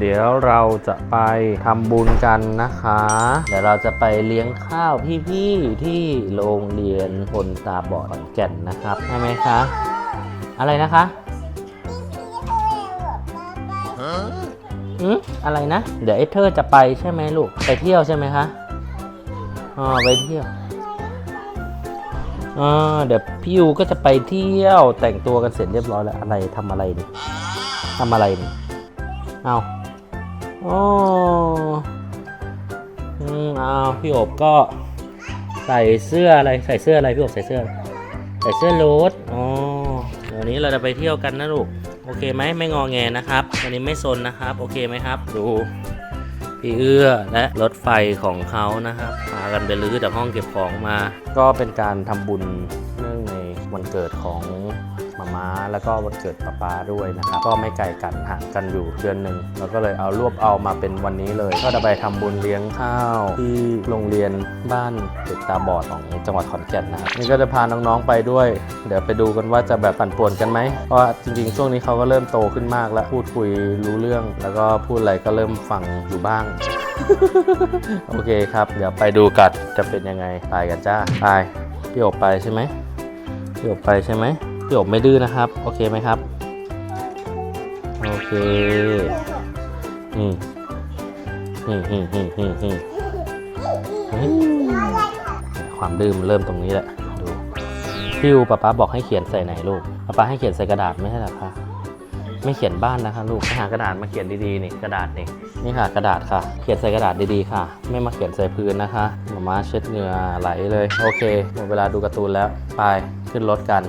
เดี๋ยวเราจะไปทำบุญกันนะคะ เดี๋ยวเราจะไปเลี้ยงข้าวพี่ๆที่โรงเรียนคนตาบอดขอนแก่นนะครับใช่ไหมคะ อะไรนะคะอืมอะไรนะ เดี๋ยวเอเธอร์จะไปใช่ไหมลูก ไปเที่ยวใช่ไหมคะ อ๋อ ไปเที่ยวอ่าเดี๋ยวพี่ยูก็จะไปเที่ยวแต่งตัวกันเสร็จเรียบร้อยแล้ว อะไรทำอะไรนี่ทำอะไรนี่เอา โอ้อืมเอาพี่อบก็ใส่เสื้ออะไรใส่เสื้ออะไรพี่อบใส่เสื้อ ใส่เสื้อโรดอ๋อเดี๋ยวนี้เราจะไปเที่ยวกันนะลูกโอเคไหมไม่งอแงนะครับวันนี้ไม่ซนนะครับ โอเคไหมครับ ดูพี่เอื้อและรถไฟของเขานะครับพากันไปรื้อจากห้องเก็บของมา ก็เป็นการทำบุญเนื่องในวันเกิดของ มาม่าแล้วก็วันเกิดป้าป้าด้วยนะครับก็ไม่ไกลกันห่างกันอยู่เดือนหนึ่งเราก็เลยเอารวบเอามาเป็นวันนี้เลย ก็จะไปทำบุญเลี้ยงข้าวที่โรงเรียนบ้านเด็กตาบอดของจังหวัดขอนแก่นนะครับนี่ก็จะพาน้องๆไปด้วย เดี๋ยวไปดูกันว่าจะแบบปั่นป่วนกันไหมเพราะว่าจริงๆ ช่วงนี้เขาก็เริ่มโตขึ้นมากแล้วพูดคุยรู้เรื่อง แล้วก็พูดอะไรก็เริ่มฟังอยู่บ้างโอเคครับ เดี๋ยวไปดูกันจะเป็นยังไงไปกันจ้าไปพี่อบไปใช่ไหมพี่อบไปใช่ไหม พี่อบไม่ดื้อนะครับ โอเคไหมครับ โอเคนี่นี่นี่นี่นี่นี่ความดื้อมันเริ่มตรงนี้แหละดูพี่อูป๊าป๊าบอกให้เขียนใส่ไหนลูกป๊าป๊าให้เขียนใส่กระดาษไม่ใช่หรอคะไม่เขียนบ้านนะคะลูกหากระดาษมาเขียนดีๆนี่กระดาษนี่นี่ค่ะกระดาษค่ะ เขียนใส่กระดาษดีๆค่ะ ไม่มาเขียนใส่พื้นนะคะมามาเช็ดเหงื่อไหลเลย โอเคหมดเวลาดูการ์ตูนแล้วไปขึ้นรถกัน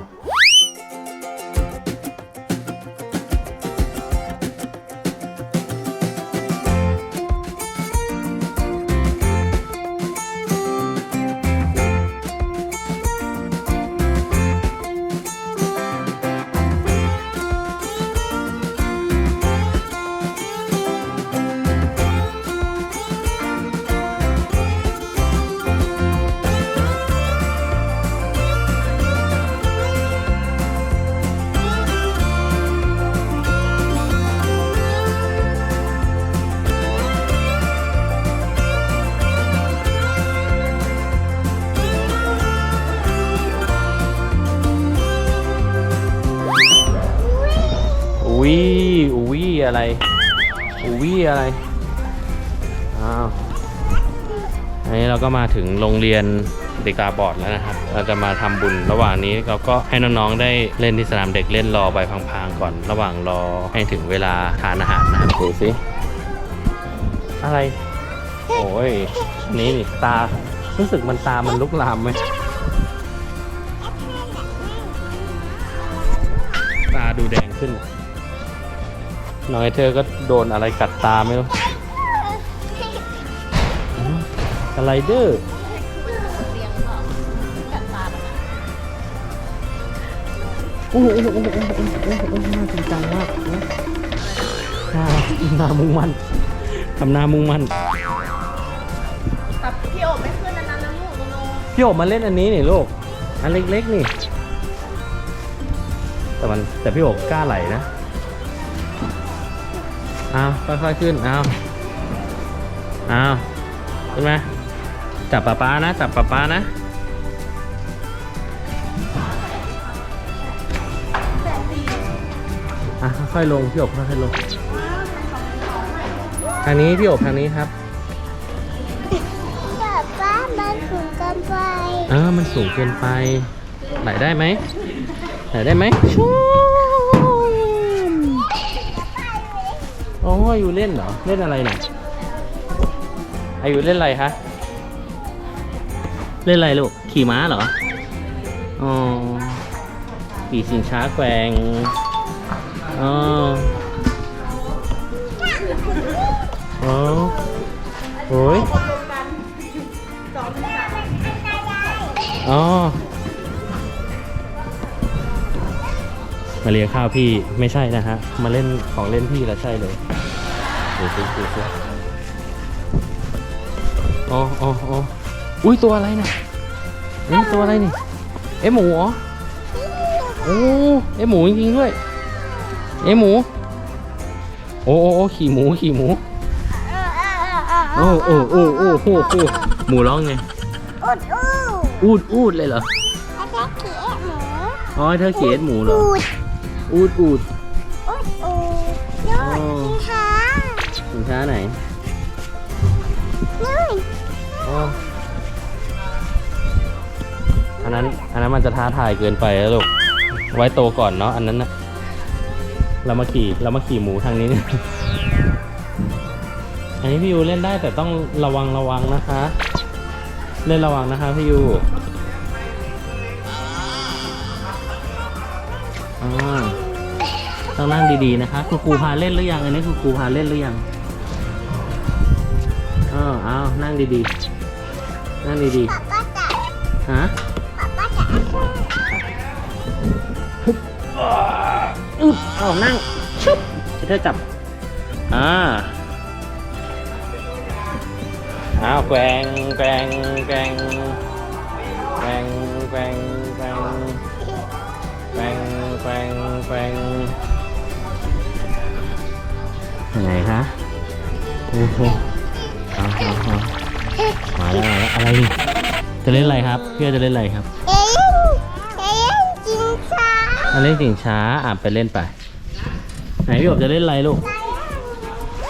อุ้ยอะไรอุ้ยอะไรอ้าวอันนี้เราก็มาถึงโรงเรียนเด็กตาบอดแล้วนะครับ เราจะมาทำบุญระหว่างนี้เราก็ให้น้องๆได้เล่นที่สนามเด็กเล่นรอไปพังๆก่อน ระหว่างรอให้ถึงเวลาทานอาหารนะครับดูสิอะไร โอ้ยอันนี้นี่ตารู้สึกมันตามันลุกลามไหมตาดูแดงขึ้น น้อยเธอก็โดนอะไรกัดตาไม่รู้อืมสไลเดอร์โอ้โหโอ้โหโอ้โหโอ้โหโอ้โหโอ้โหน่าจริงจังมากนะหน้าหน้ามุ่งมั่นทำหน้ามุ่งมั่นกับพี่โอบไม่ขึ้นอันนั้นนะลูกโนพี่โอบมาเล่นอันนี้นี่ลูก อันเล็กๆนี่ แต่มันแต่พี่โอบกล้าไหลนะ เอาค่อยๆขึ้นเอาเอาขึ้นมาจับป๊าป๊านะ จับป๊าป๊านะอะค่อยๆลงพี่โอบค่อยๆลงทางนี้พี่โอบทางนี้ครับแบบว่ามันสูงเกินไปเออมันสูงเกินไปไหลได้ไหมไหลได้ไหมชู โอ้ยอยู่เล่นเหรอ เล่นอะไรเนี่ยอายุเล่นอะไรคะ เล่นอะไรลูก ขี่ม้าเหรอ อ๋อขี่ชิงช้าแกว่ง อ๋ออ๋อโอ้ยอ๋อ มาเลี้ยงข้าวพี่ไม่ใช่นะฮะ มาเล่นของเล่นพี่แล้วใช่เลยดูสิดูสิอ๋ออ๋ออ๋ออุ้ยตัวอะไรนะนี่ตัวอะไรนี่ เอ๊ะหมูเหรอโอ้เอ๊ะหมูจริงๆด้วย เอ๊ะหมูโอ้โอ้โอ้ขี่หมูขี่หมูโอ้โอ้โอ้โอ้โอ้โอ้หมูร้องไงอุดอูอูดอูดเลยเหรอ อ๋อเธอเขียนหมูเหรอ อูดอูดอูดอุดอูยอดสินค้าสินค้าไหนนี่อ๋ออันนั้นอันนั้นมันจะท้าทายเกินไปแล้วลูก ไว้โตก่อนเนาะอันนั้นนะเรามาขี่เรามาขี่หมูทางนี้ อันนี้พี่ยูเล่นได้แต่ต้องระวังระวังนะคะ เล่นระวังนะคะพี่ยู ต้องนั่งดีๆนะคะคุณครูพาเล่นหรือยังอันนี้คุณครูพาเล่นหรือยังเออเอานั่งดีๆ นั่งดีๆฮะป๊าป๊าจ๋าอึ๊บเอานั่งชุบเธอจับอ่าอ้าวแกว่งแกว่งแกว่งแกว่งแกว่งแกว่งแกว่งแกว่ง แกว่งยังไงคะโอ้โหเอาเอาเอามาแล้วมาแล้วอะไรนี่จะเล่นอะไรครับพี่จะเล่นอะไรครับเอ็นเอ็นจริงช้ามาเล่นสิงช้าอะไปเล่นไป ไหนพี่อบจะเล่นอะไรลูก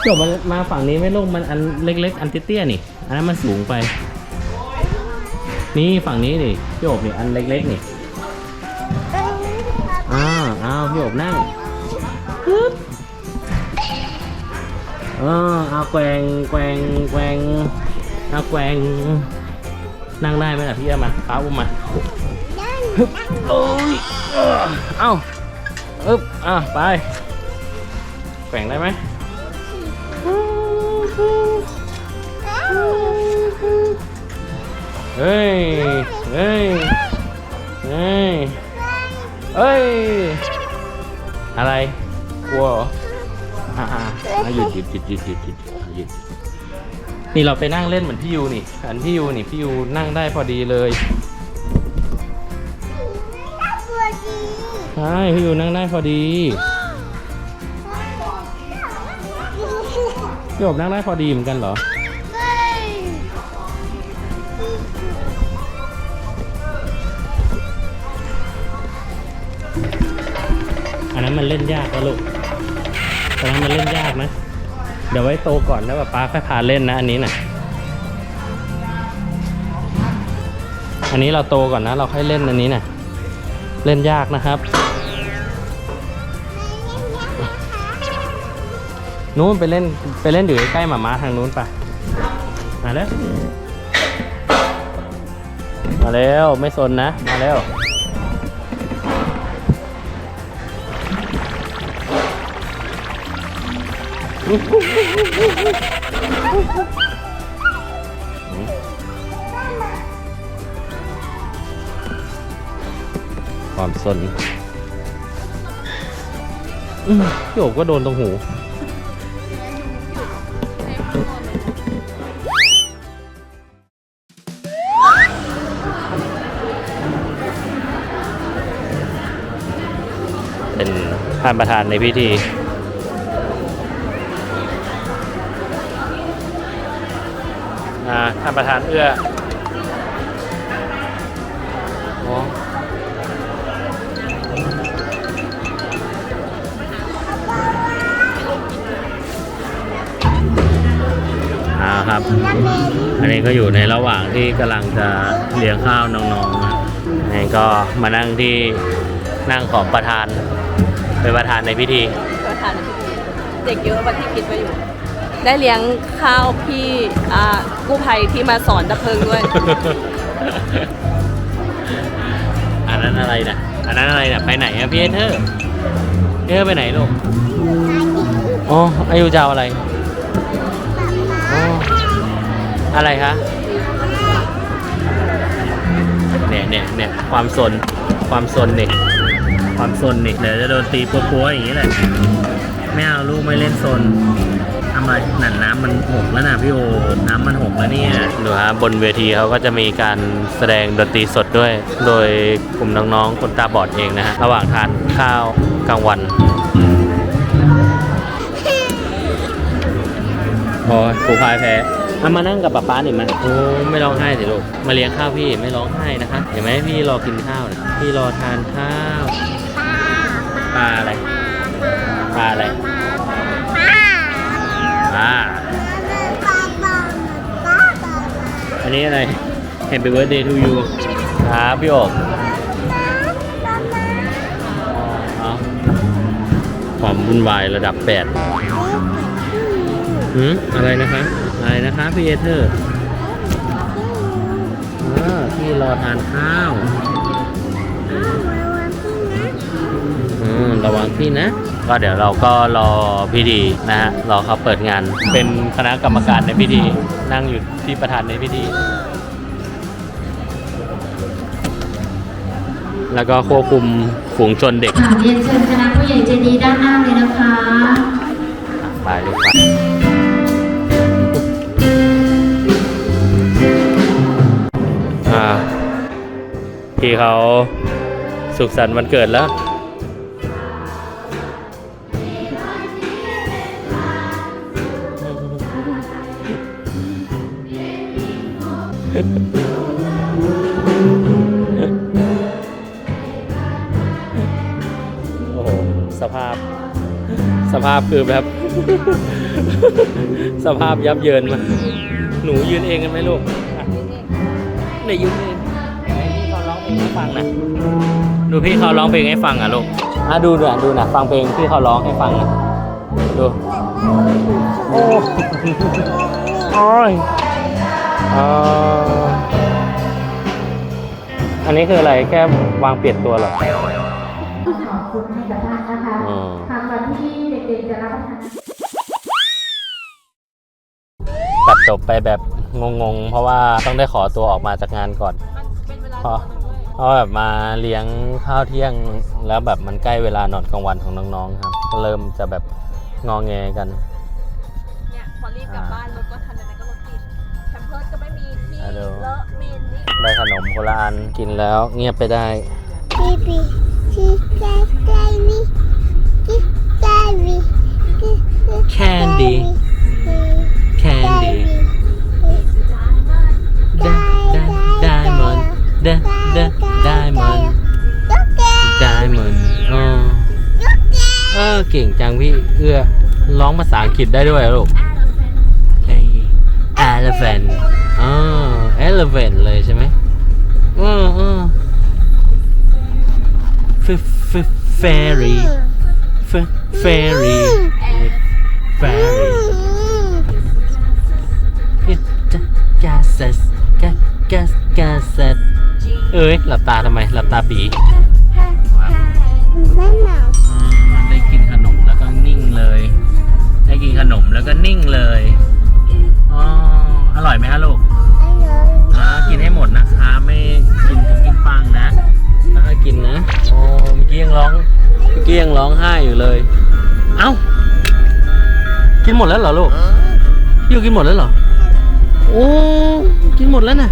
พี่อบมามาฝั่งนี้ไหม่ลูกมันอันเล็ก ๆ อันเตี้ยๆนี่ อันนั้นมันสูงไป นี่ฝั่งนี้นี่พี่อบนี่อันเล็กๆนี่อ้าวอ้าวพี่อบนั่ง เออเอาแกว่งแกว่งแกว่งเอาแกว่งนั่งได้ไหมล่ะพี่เอามาป้าอุ้มมาฮึบโอ้ยเอ้อเอ้าอึบอะไปแกว่งได้ไหมเฮ้ย เฮ้ย เฮ้ย เฮ้ย อะไร กลัวเหรอ อ่าอ่าหยุดหยุดหยุดหยุดหยุดหยุดหยุดนี่เราไปนั่งเล่นเหมือนพี่ยูนี่ อันพี่ยูนี่พี่ยูนั่งได้พอดีเลยตัวดีใช่พี่ยูนั่งได้พอดีพี่อบนั่งได้พอดีเหมือนกันเหรออันนั้นมันเล่นยากนะลูก ตอนนั้นมันเล่นยากนะ เดี๋ยวไว้โตก่อนแล้วป๊าป๊าค่อยพาเล่นนะอันนี้นะอันนี้เราโตก่อนนะ เราค่อยเล่นอันนี้นะเล่นยากนะครับนู้นไปเล่นไปเล่นอยู่ใกล้หมาม้าทางนู้นไปมาแล้ว มาแล้วไม่สนนะ มาแล้ว ความสนพี่โอบก็โดนตรงหู เป็นท่านประธานในพิธี อ่าท่านประธานเอื้อโอ้อ่าครับ อันนี้ก็อยู่ในระหว่างที่กำลังจะเลี้ยงข้าวน้องๆนะนี่ก็มานั่งที่นั่งของประธาน เป็นประธานในพิธี ประธานในพิธีเด็กเยอะกว่าที่คิดไว้อยู่ ได้เลี้ยงข้าวพี่อ่ากู้ภัยที่มาสอนดับเพลิงด้วย อันนั้นอะไรนะอันนั้นอะไรนะไปไหนอะพี่เอเธอร์พี่เอเธอร์ไปไหนลูกอ๋ออายุจะเอาอะไรอ๋ออะไรคะเนี่ยเนี่ยเนี่ยความสนความสนนี่ความสนนี่เดี๋ยวจะโดนตีปัวๆอย่างนี้แหละไม่เอาลูกไม่เล่นสนทำไมหนันน้ำมันหกแล้วนะพี่โอ น้ำมันหกแล้วเนี่ยดูฮะบนเวทีเขาก็จะมีการแสดงดนตรีสดด้วย โดยกลุ่มน้องๆคนตาบอดเองนะฮะระหว่างทานข้าวกลางวันเโอ้ยครูพายแพ้เอามานั่งกับป๊าป๊าหนิมาโอ้ไม่ร้องไห้สิลูก มาเลี้ยงข้าวพี่ไม่ร้องไห้นะคะ เห็นไหมพี่รอกินข้าวเนี่ยพี่รอทานข้าว ปลาอะไร ปลาอะไร ปลาอันนี้อะไร Happy birthday to you ครับพี่โอบเอาความวุ่นวายระดับแปดหืมอะไรนะคะ อะไรนะคะพี่เอเธอร์เออพี่รอทานข้าวอืมระวังพี่นะ ก็เดี๋ยวเราก็รอพิธีนะฮะรอเขาเปิดงาน เป็นคณะกรรมการในพิธีนั่งอยู่ที่ประธานในพิธี แล้วก็ควบคุมฝูงชนเด็กค่ะเรียนเชิญคณะผู้ใหญ่ใจดีด้านหน้าเลยนะคะไปลูกไปอ่าพี่เขาสุขสันต์วันเกิดแล้ว โอ้โหสภาพ สภาพคือแบบ สภาพยับเยินมากหนูยืนเองกันไหมลูกอะไหนยืนเองไหนพี่เขาร้องเพลงให้ฟังนะดูพี่เขาร้องเพลงให้ฟังอะลูกอะดูหน่อยดูหน่ะฟังเพลงที่เขาร้องให้ฟังนะดูโอ้โอ้ย อ่าอันนี้คืออะไรแค่วางเปลี่ยนตัวเหรอขอบคุณให้กับท่านนะคะอืมทำวันที่เด็กๆจะรับประทานตัดจบไปแบบงงๆ เพราะว่าต้องได้ขอตัวออกมาจากงานก่อนเพราะเพราะแบบมาเลี้ยงข้าวเที่ยงแล้วแบบมันใกล้เวลานอนกลางวันของน้องๆครับ ก็เริ่มจะแบบงอแงกัน เนี่ยพอรีบกลับบ้านรถก็ทันนั้นก็รถติดแคม เพิร์สก็ไม่มีที่ฮัลโหลเลอะเมนนี่ได้ขนมโบราณกินแล้วเงียบไปได้ Baby, she said, "Baby, she baby, Candy Candy Diamond Diamond Diamond อ๋อเออเก่งจังพี่เอื้อร้องภาษาอังกฤษได้ด้วยเหรอลูก elephant อ๋อ elephant เลยใช่ไหมอืออือ F- f- fairy F- fairy fairy gases gas gases เอ้ย หลับตาทำไม หลับตาปีได้กินขนมแล้วก็นิ่งเลย ได้กินขนมแล้วก็นิ่งเลย อร่อยไหมฮะลูกอ่ากินให้หมดนะคะ ไม่กินกินปังนะถ้ากินนะ โอ้เมื่อกี้ยังร้อง เมื่อกี้ยังร้องไห้อยู่เลย เอ้า กินหมดแล้วเหรอลูกพี่ยูกินหมดแล้วเหรอ โอ้ กินหมดแล้วนะ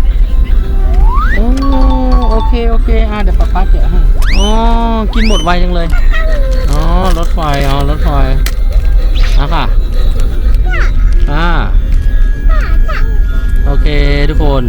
โอ้ โอเค โอเค อ่าเดี๋ยวป๊าป๊าแกะให้อ๋อ กินหมดไวจังเลย อ๋อ รถไฟ อ๋อ รถไฟอะค่ะ อ่า โอเคทุกคน